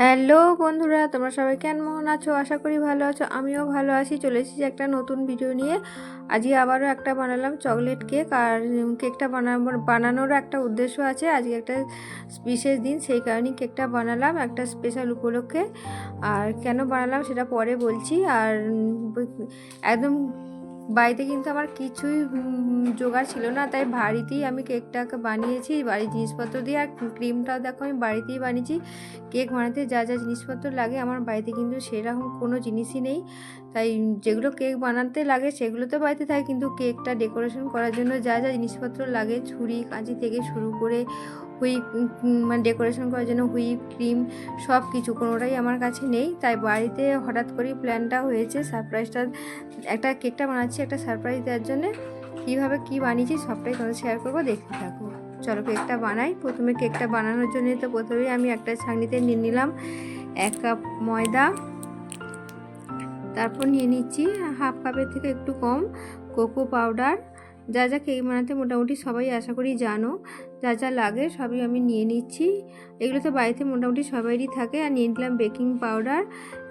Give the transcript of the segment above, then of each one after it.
Hello বন্ধুরা, তোমরা সবাই কেমন আছো? আশা করি ভালো আছো। আমিও ভালো আছি। চলে এসেছি একটা নতুন ভিডিও নিয়ে। আজকে আবারও একটা বানালাম চকলেট কেক আর কেকটা বানাবো, বানানোর একটা উদ্দেশ্য আছে। আজকে একটা বিশেষ দিন, সেই কারণেই কেকটা বানালাম একটা স্পেশাল উপলক্ষে। আর কেন বানালাম সেটা পরে বলছি। আর একদম বাড়িতে কিন্তু আমার কিছুই জোগাড় ছিল না। তাই বাড়িতেই আমি কেকটাকে বানিয়েছি, বাড়ির জিনিসপত্র দিয়ে। আর ক্রিমটাও দেখো, আমি বাড়িতেই বানিয়েছি। কেক বানাতে যা যা জিনিসপত্র লাগে, আমার বাড়িতে কিন্তু সেরকম কোনো জিনিসই নেই। তাই যেগুলো কেক বানাতে লাগে সেগুলো তো বাড়িতে থাকে, কিন্তু কেকটা ডেকোরেশন করার জন্য যা যা জিনিসপত্র লাগে, ছুরি, কাঁচি থেকে শুরু করে হুইপ মানে ডেকোরেশন করার জন্য হুইপ, ক্রিম সব কিছু কোনোটাই আমার কাছে নেই। তাই বাড়িতে হঠাৎ করেই প্ল্যানটা হয়েছে সারপ্রাইজটা, একটা কেকটা বানাচ্ছি, একটা সারপ্রাইজ দেওয়ার জন্য। কীভাবে কী বানিয়েছি সবটাই তোমাদের শেয়ার করব, দেখতে থাকো। চলো কেকটা বানাই। প্রথমে কেকটা বানানোর জন্য তো প্রথমেই আমি একটা ছাঁকনিতে নিয়ে নিলাম, এক কাপ ময়দা। তারপর নিয়ে নিচ্ছি হাফ কাপের থেকে একটু কম, কোকো পাউডার। যা যা কেক বানাতে মোটামুটি সবাই আশা করি জানো, যা যা লাগে সবই আমি নিয়ে নিচ্ছি। এগুলো তো বাড়িতে মোটামুটি সবাইরই থাকে। আর নিয়ে নিলাম বেকিং পাউডার,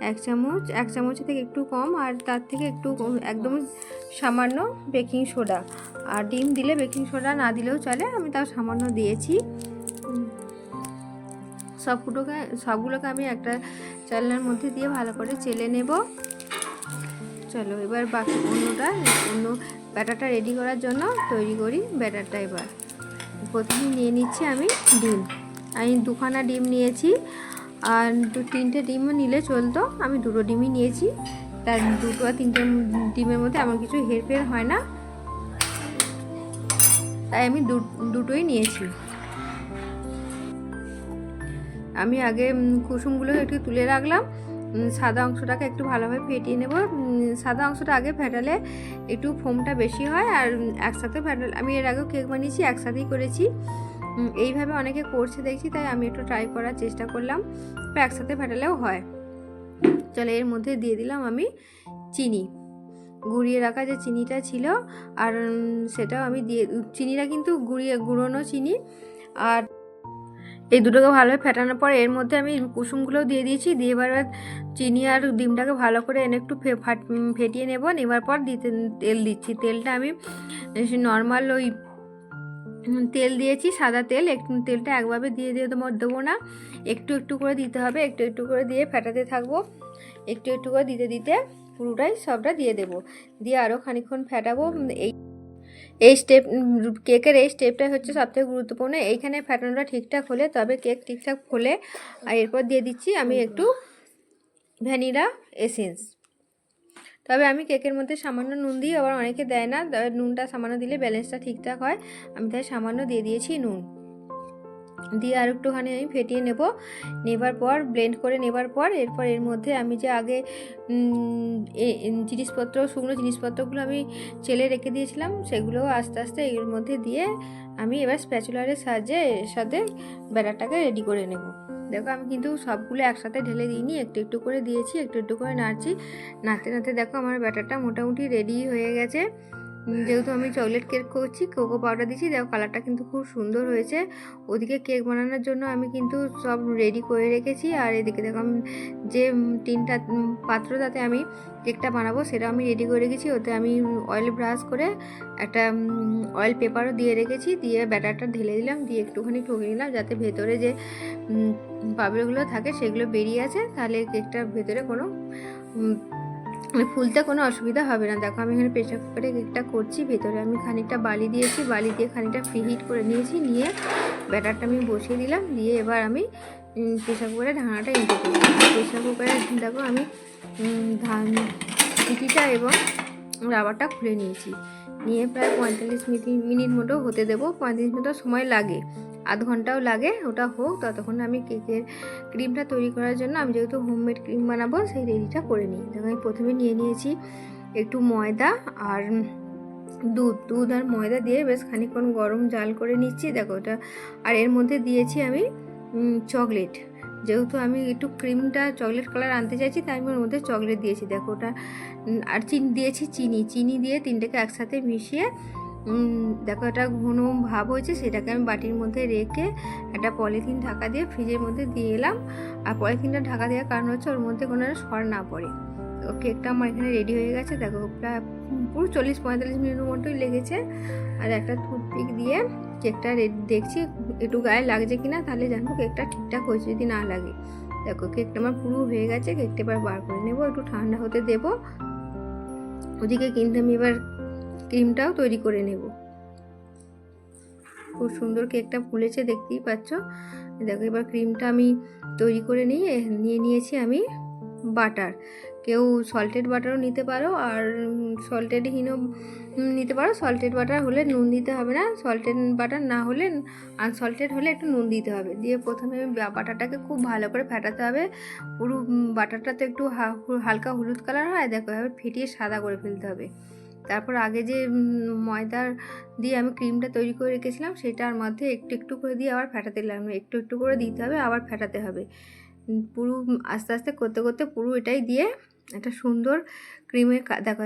এক চামচ এক চামচ থেকে একটু কম আর তার থেকে একটু একদম সামান্য বেকিং সোডা। আর ডিম দিলে বেকিং সোডা না দিলেও চলে, আমি তাও সামান্য দিয়েছি। সবগুলোকে সবগুলোকে আমি একটা চালনার মধ্যে দিয়ে ভালো করে চেলে নেব। চলো, এবার বাকি অন্যটা, অন্য ব্যাটারটা রেডি করার জন্য তৈরি করি ব্যাটারটা এবার। প্রথমে নিয়ে নিচ্ছি আমি ডিম। আমি দুখানা ডিম নিয়েছি, আর দু, তিনটে ডিমও নিলে চলতো। আমি দুটো ডিমই নিয়েছি। তার দুটো আর তিনটে ডিমের মধ্যে এমন কিছু হেরফের হয় না। তাই আমি দুটোই নিয়েছি। আমি আগে কুসুমগুলো একটু তুলে রাখলাম। সাদা অংশটাকে একটু ভালোভাবে ফেটিয়ে নেব। সাদা অংশটা আগে ফেটালে একটু ফোমটা বেশি হয় আর একসাথে ফেটালে, আমি এর আগেও কেক বানিয়েছি, একসাথেই করেছি। এইভাবে অনেকে করছে দেখছি, তাই আমি একটু ট্রাই করার চেষ্টা করলাম। তো একসাথে ফেটালেও হয়। চলে এর মধ্যে দিয়ে দিলাম আমি চিনি। গুঁড়িয়ে রাখা যে চিনিটা ছিল আর সেটাও আমি দিয়ে, চিনিটা কিন্তু গুঁড়িয়ে, গুঁড়োনো চিনি। আর এই দুটোকে ভালোভাবে ফেটানোর পর এর মধ্যে আমি কুসুমগুলো দিয়ে দিয়েছি। দিয়ে এবার চিনি আর ডিমটাকে ভালো করে এনে একটু ফেটিয়ে নেব। নেবার পর দিতে তেল দিচ্ছি। তেলটা আমি নর্মাল ওই তেল দিয়েছি, সাদা তেল। একটু তেলটা একভাবে দিয়ে দিয়ে তোমার দেবো না। একটু একটু করে দিতে হবে। একটু একটু করে দিয়ে ফেটাতে থাকব। একটু একটু করে দিতে দিতে পুরোটাই সবটা দিয়ে দেবো। দিয়ে আরও খানিকক্ষণ ফেটাবো। এই এই স্টেপ কেকের এই স্টেপটাই হচ্ছে সবথেকে গুরুত্বপূর্ণ। এইখানে ফ্যাটনটা ঠিকঠাক হলে তবে কেক ঠিকঠাক হলে আর এরপর দিয়ে দিচ্ছি আমি একটু ভ্যানিলা এসেন্স তবে আমি কেকের মধ্যে সামান্য নুন দিই আবার অনেকে দেয় না। তবে নুনটা সামান্য দিলে ব্যালেন্সটা ঠিকঠাক হয়। আমি তাই সামান্য দিয়ে দিয়েছি নুন। দিয়ে আর একটুখানি আমি ফেটিয়ে নেব। নেবার পর ব্লেন্ড করে নেবার পর, এরপর এর মধ্যে আমি যে আগে জিনিসপত্র, শুকনো জিনিসপত্রগুলো আমি চেলে রেখে দিয়েছিলাম, সেগুলো আস্তে আস্তে এর মধ্যে দিয়ে আমি এবার স্প্যাচুলারের সাহায্যে এর সাথে ব্যাটারটাকে রেডি করে নেব। দেখো আমি কিন্তু সবগুলো একসাথে ঢেলে দিইনি, একটু একটু করে দিয়েছি, একটু একটু করে নাড়ছি। নাড়তে নাড়তে দেখো আমার ব্যাটারটা মোটামুটি রেডি হয়ে গেছে। যেহেতু আমি চকলেট কেক করছি কোকো পাউডার দিচ্ছি দেখো কালারটা কিন্তু খুব সুন্দর হয়েছে। ওদিকে কেক বানানোর জন্য আমি কিন্তু সব রেডি করে রেখেছি। আর এদিকে দেখো আমি যে তিনটা পাত্র তাতে আমি কেকটা বানাবো, সেটা আমি রেডি করে রেখেছি। ওতে আমি অয়েল ব্রাশ করে একটা অয়েল পেপারও দিয়ে রেখেছি। দিয়ে ব্যাটারটা ঢেলে দিলাম, দিয়ে একটুখানি ঠকিয়ে নিলাম, যাতে ভেতরে যে পাপড়িগুলো থাকে, সেগুলো বেরিয়ে আছে তাহলে কেকটার ভেতরে কোনো ফুলতে কোনো অসুবিধা হবে না। দেখো, আমি এখানে প্রেশার কুকারে কেকটা করছি, ভেতরে আমি খানিকটা বালি দিয়েছি, বালি দিয়ে খানিকটা প্রিহিট করে নিয়েছি, নিয়ে ব্যাটারটা আমি বসিয়ে দিলাম, দিয়ে এবার আমি প্রেশার কুকারে ঢাকনাটা এঁটে দিলাম প্রেশার কুকারে, দেখো আমি ধান, সিটিটা এবং রাবারটা খুলে নিয়েছি। নিয়ে প্রায় পঁয়তাল্লিশ মিনিট মিনিট মতো হতে দেবো পঁয়ত্রিশ মিনিট সময় লাগে। আধ ঘন্টাও লাগে, ওটা হোক। ততক্ষণ আমি কেকের ক্রিমটা তৈরি করার জন্য আমি যেহেতু হোমমেড ক্রিম বানাবো, সেই রেডিটা করে নিই। দেখো আমি প্রথমে নিয়ে নিয়েছি একটু ময়দা আর দুধ। দুধ আর ময়দা দিয়ে বেশ খানিকক্ষণ গরম জাল করে নিচ্ছি। দেখো ওটা, আর এর মধ্যে দিয়েছি আমি চকলেট। যেহেতু আমি একটু ক্রিমটা চকলেট কালার আনতে চাইছি, তাই আমি ওর মধ্যে চকলেট দিয়েছি। দেখো ওটা আর চিনি, দিয়েছি চিনি। চিনি দিয়ে তিনটাকে একসাথে মিশিয়ে দেখো, একটা ঘন ভাব হয়েছে, সেটাকে আমি বাটির মধ্যে রেখে একটা পলিথিন ঢাকা দিয়ে ফ্রিজের মধ্যে দিয়ে এলাম। আর পলিথিনটা ঢাকা দেওয়ার কারণ হচ্ছে, ওর মধ্যে কোনো সর না পড়ে। তো কেকটা আমার এখানে রেডি হয়ে গেছে। দেখো, প্রায় পুরো চল্লিশ পঁয়তাল্লিশ মিনিটের মতোই লেগেছে। আর একটা টুথপিক দিয়ে কেকটা দেখছি, একটু গায়ে লাগছে কিনা, তাহলে জানব কেকটা ঠিকঠাক হয়েছে যদি না লাগে। দেখো, কেকটা আমার পুরো হয়ে গেছে, কেকটা এবার বার করে নেব, একটু ঠান্ডা হতে দেবো। ওদিকে কিন্তু আমি এবার ক্রিমটাও তৈরি করে নেব। খুব সুন্দর কেকটা ফুলেছে, দেখতেই পাচ্ছ। দেখো, এবার ক্রিমটা আমি তৈরি করে নিয়ে নিয়ে নিয়েছি আমি বাটার। কেউ সল্টেড বাটারও নিতে পারো আর সল্টেডহীনও নিতে পারো। সল্টেড বাটার হলে নুন দিতে হবে না সল্টেড বাটার না হলে আনসল্টেড হলে একটু নুন দিতে হবে। দিয়ে প্রথমে বাটারটাকে খুব ভালো করে ফেটাতে হবে। পুরো বাটারটা তো একটু হালকা হলুদ কালার হয়, দেখো এবার ফেটিয়ে সাদা করে ফেলতে হবে। তারপর আগে যে ময়দার দিয়ে আমি ক্রিমটা তৈরি করে রেখেছিলাম, সেটার মধ্যে একটু একটু করে দিয়ে আবার ফেটাতে লাগবে একটু একটু করে দিতে হবে, আবার ফেটাতে হবে। পুরো, আস্তে আস্তে করতে করতে পুরো এটাই দিয়ে একটা সুন্দর ক্রিমের দেখো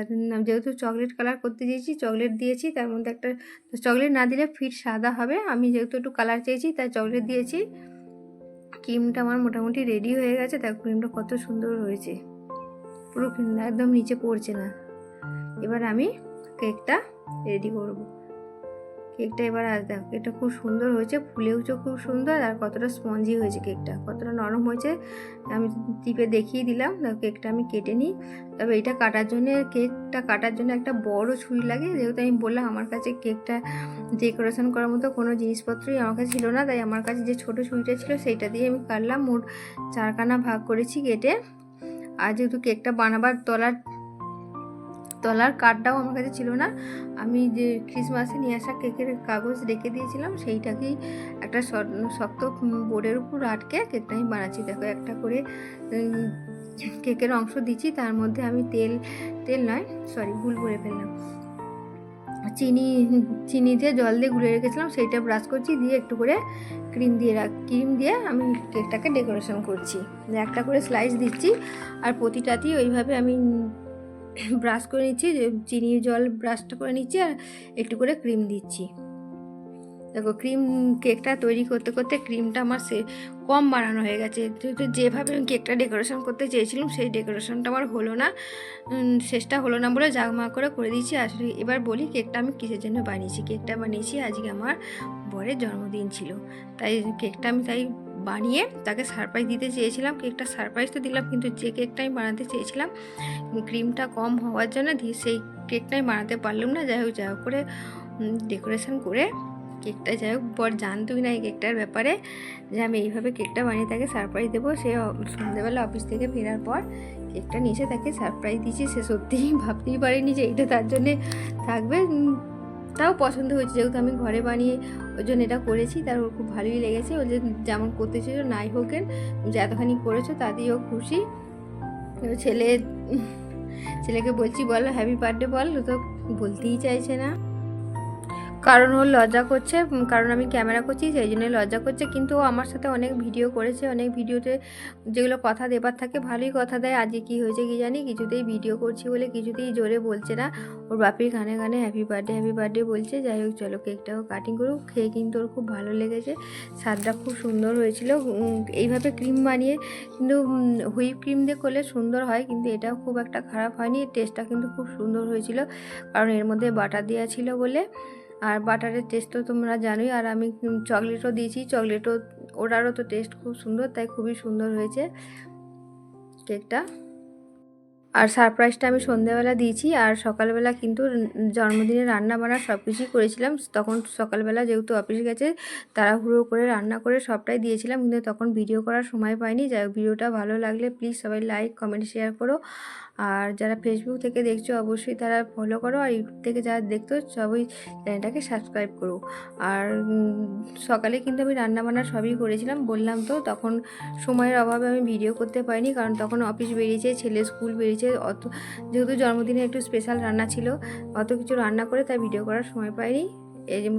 যেহেতু চকলেট কালার করতে চেয়েছি, চকলেট দিয়েছি, তার মধ্যে একটা, চকলেট না দিলে ফিট সাদা হবে। আমি যেহেতু একটু কালার চেয়েছি, তাই চকলেট দিয়েছি। ক্রিমটা আমার মোটামুটি রেডি হয়ে গেছে, দেখো, ক্রিমটা কত সুন্দর হয়েছে। পুরো ক্রিম একদম নিচে পড়ছে না। এবার আমি কেকটা রেডি করব। কেকটা এবার আজ দেখো কেকটা খুব সুন্দর হয়েছে ফুলেওছে খুব সুন্দর আর কতটা স্পঞ্জি হয়েছে কেকটা, কতটা নরম হয়েছে। আমি টিপে দেখিয়ে দিলাম কেকটা আমি কেটে নিই। তবে এটা কাটার জন্য, কেকটা কাটার জন্য একটা বড় ছুরি লাগে। যেহেতু আমি বললাম আমার কাছে কেকটা ডেকোরেশন করার মতো কোনো জিনিসপত্রই আমার কাছে ছিল না, তাই আমার কাছে যে ছোট ছুরিটা ছিল সেইটা দিয়ে আমি কাটলাম। মোট চারখানা ভাগ করেছি কেটে। আর যেহেতু কেকটা বানাবার তলার তলার কাঠটাও আমার কাছে ছিল না। আমি যে ক্রিসমাসে নিয়ে আসা কেকের কাগজ রেখে দিয়েছিলাম, সেইটাকেই একটা শক্ত বোর্ডের উপর আটকে কেকটা আমি বানাচ্ছি। দেখো, একটা করে কেকের অংশ দিচ্ছি, তার মধ্যে আমি তেল তেল নয় সরি ভুল করে ফেললাম। চিনি চিনি দিয়ে জল দিয়ে গুলে রেখেছিলাম, সেইটা ব্রাশ করছি, দিয়ে একটু করে ক্রিম দিয়ে রাখ ক্রিম দিয়ে আমি কেকটাকে ডেকোরেশন করছি। একটা করে স্লাইস দিচ্ছি, আর প্রতিটাতেই ওইভাবে আমি ব্রাশ করে নিচ্ছি চিনি জল ব্রাশটা করে নিচ্ছি আর একটু করে ক্রিম দিচ্ছি। দেখো ক্রিম কেকটা তৈরি করতে করতে ক্রিমটা আমার সে কম বানানো হয়ে গেছে। যেভাবে আমি কেকটা ডেকোরেশন করতে চেয়েছিলাম, সেই ডেকোরেশনটা আমার হলো না। শেষটা হলো না বলে জাগমা করে করে দিয়েছি। আসলে এবার বলি কেকটা আমি কিসের জন্য বানিয়েছি? কেকটা বানিয়েছি আজকে আমার বরের জন্মদিন ছিল। তাই কেকটা আমি তাই বানিয়ে তাকে সারপ্রাইজ দিতে চেয়েছিলাম। কেকটা সারপ্রাইজ তো দিলাম, কিন্তু যে কেকটা আমি বানাতে চেয়েছিলাম ক্রিমটা কম হওয়ার জন্য সেই কেকটাই বানাতে পারলাম না। যাই হোক যাই হোক করে ডেকোরেশন করে কেকটা যাই হোক, বর জানতোই না এই কেকটার ব্যাপারে যে আমি এইভাবে কেকটা বানিয়ে তাকে সারপ্রাইজ দেবো। সে সন্ধ্যেবেলা অফিস থেকে ফেরার পর কেকটা নিচে তাকে সারপ্রাইজ দিয়েছি। সে সত্যিই ভাবতেই পারেনি যে এটা তার জন্যে থাকবে। তাও পছন্দ হয়েছে। যেহেতু আমি ঘরে বানিয়ে ওই জন্য এটা করেছি, তার ওর খুব ভালোই লেগেছে। ও যে যেমন করতে চেয়েছো নাই হোকেন যে এতখানি করেছ তাতেই ও খুশি। ছেলে, ছেলেকে বলছি, বলো হ্যাপি বার্থডে বল। তো বলতেই চাইছে না। কারণ ও লজ্জা করছে কারণ আমি ক্যামেরা করছি, সেই জন্য লজ্জা করছে। কিন্তু ও আমার সাথে অনেক ভিডিও করেছে, অনেক ভিডিওতে যেগুলো কথা দেবার থাকে, ভালোই কথা দেয়। আজকে কী হয়েছে কি জানি, কিছুতেই ভিডিও করছি বলে কিছুতেই জোরে বলছে না। ওর বাপির গানে গানে হ্যাপি বার্থডে হ্যাপি বার্থডে বলছে। যাই হোক, চলো কেকটাও কাটিং করুক। খেয়ে কিন্তু ওর খুব ভালো লেগেছে। স্বাদটা খুব সুন্দর হয়েছিল। এইভাবে ক্রিম বানিয়ে কিন্তু হুইপ ক্রিম দিয়ে করলে সুন্দর হয়, কিন্তু এটাও খুব একটা খারাপ হয়নি। টেস্টটা কিন্তু খুব সুন্দর হয়েছিল, কারণ এর মধ্যে বাটার দেওয়া ছিল বলে। আর বাটারের টেস্ট তো তোমরা জানোই, আর আমি চকলেটও দিয়েছি। চকলেটও ওটারও তো টেস্ট খুব সুন্দর, তাই খুবই সুন্দর হয়েছে কেকটা আর সারপ্রাইজটা আমি সন্ধ্যাবেলা দিয়েছি, আর সকালবেলা কিন্তু জন্মদিনে রান্না বান্না সব কিছুই করেছিলাম। তখন সকালবেলা যেহেতু অফিস গেছে, তাড়াহুড়ো করে রান্না করে সবটাই দিয়েছিলাম, কিন্তু তখন ভিডিও করার সময় পাইনি। যাই ভিডিওটা ভালো লাগলে প্লিজ সবাই লাইক কমেন্ট শেয়ার করো। আর যারা ফেসবুক থেকে দেখছ, অবশ্যই তারা ফলো করো আর ইউটিউব থেকে যারা দেখতো সবই চ্যানেলটাকে সাবস্ক্রাইব করো। আর সকালে কিন্তু আমি রান্না বান্না সবই করেছিলাম, বললাম তো, তখন সময়ের অভাবে আমি ভিডিও করতে পারিনি, কারণ তখন অফিস বেরিয়েছে, ছেলে স্কুল বেরিয়েছে, অত, যেহেতু জন্মদিনে একটু স্পেশাল রান্না ছিল, অত কিছু রান্না করে তাই ভিডিও করার সময় পাইনি। এই যে